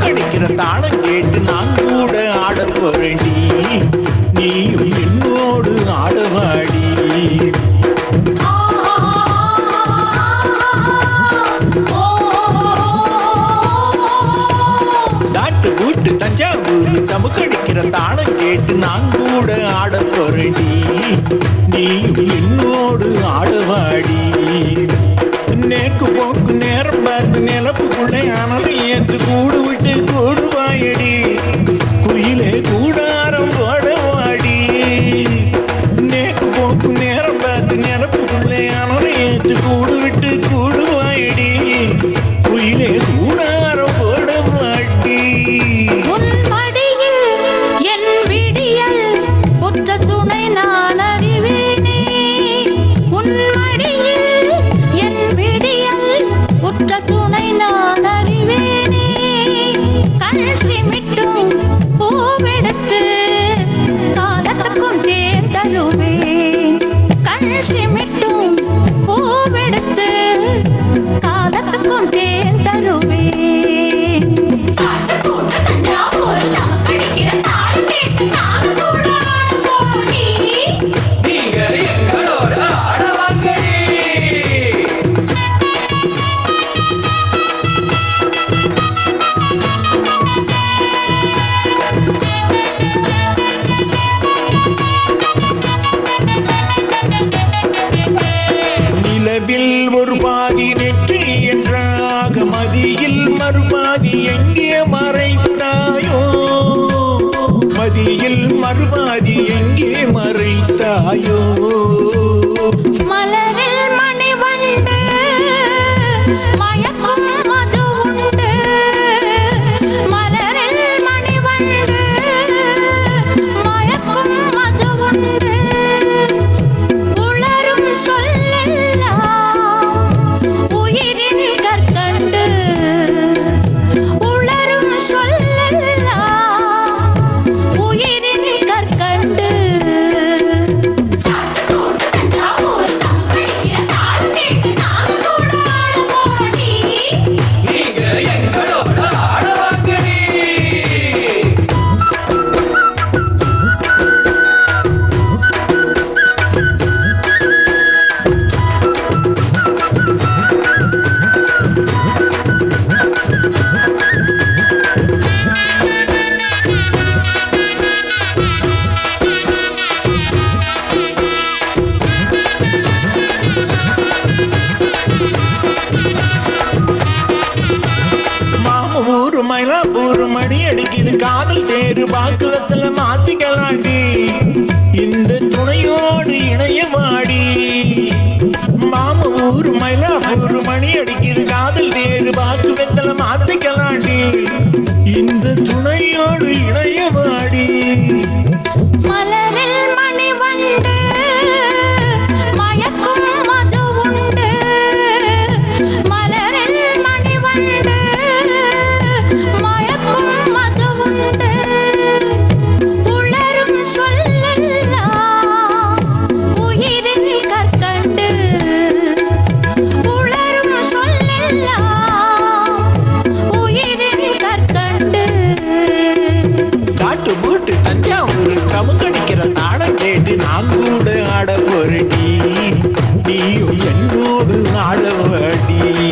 கடிக்கிற தாளம் கேட்டு நான் கூட ஆட போறேன்டி. நீயும் என்னோடு ஆடவாடி. தாட்டு பூட்டு தஞ்சாவூர் அடிக்கிற தாளம் கேட்டு நான் கூட ஆட போறேன்டி. நீயும் என்னோடு ஆடவாடி. நேக்கு போக்கு நேரம் பார்த்து நிலப்புக்குள்ளே அனலை ஏத்து கூடு விட்டு கூடு வாயடி குயிலே கூடாரம் போடவாடி நேக்கு போக்கு நேரம் பார்த்து நிலப்புக்குள்ளே அனலை ஏத்து கூடு கூடு Château நிலவில் ஒரு பாதி நெற்றி என்றாக மதியில் மறுபாதி எங்கே மறைத்தாயோ மதியில் மறுபாதி எங்கே மறைத்தாயோ காதல் தேடி பெண்ணோடு ஆடவடி.